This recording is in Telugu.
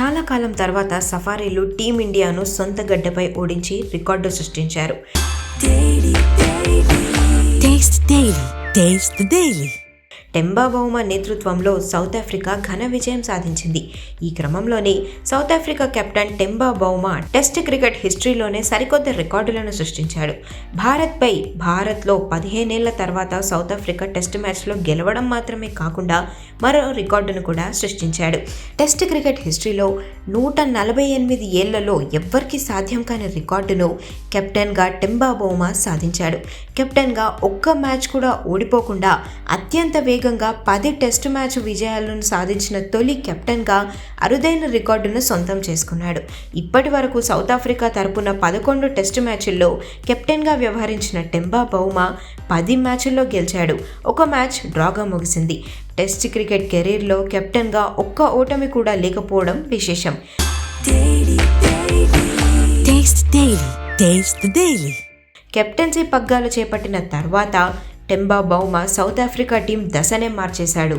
చాలా కాలం తర్వాత సఫారీలు టీమిండియాను సొంత గడ్డపై ఓడించి రికార్డు సృష్టించారు. టెంబాబౌమా నేతృత్వంలో సౌత్ ఆఫ్రికా ఘన విజయం సాధించింది. ఈ క్రమంలోనే South Africa captain Temba Bavuma test cricket హిస్టరీలోనే సరికొత్త రికార్డులను సృష్టించాడు. భారత్పై భారత్లో పదిహేనేళ్ళ తర్వాత సౌత్ ఆఫ్రికా టెస్ట్ మ్యాచ్లో గెలవడం మాత్రమే కాకుండా మరో రికార్డును కూడా సృష్టించాడు. టెస్ట్ క్రికెట్ హిస్టరీలో నూట నలభై ఎనిమిది ఏళ్ళలో ఎవ్వరికీ సాధ్యం కాని రికార్డును కెప్టెన్గా టెంబాబౌమా సాధించాడు. కెప్టెన్గా ఒక్క మ్యాచ్ కూడా ఓడిపోకుండా అత్యంత వేగ వేగంగా పది టెస్ట్ మ్యాచ్ విజయాలను సాధించిన తొలి కెప్టెన్గా అరుదైన రికార్డును సొంతం చేసుకున్నాడు. ఇప్పటి వరకు సౌత్ ఆఫ్రికా తరపున పదకొండు టెస్ట్ మ్యాచ్ల్లో కెప్టెన్గా వ్యవహరించిన టెంబా బౌమా పది మ్యాచ్ల్లో గెలిచాడు. ఒక మ్యాచ్ డ్రాగా ముగిసింది. టెస్ట్ క్రికెట్ కెరీర్లో కెప్టెన్గా ఒక్క ఓటమి కూడా లేకపోవడం విశేషం. కెప్టెన్సీ పగ్గాలు చేపట్టిన తర్వాత Temba Bavuma South Africa team దశనే మార్చేశాడు.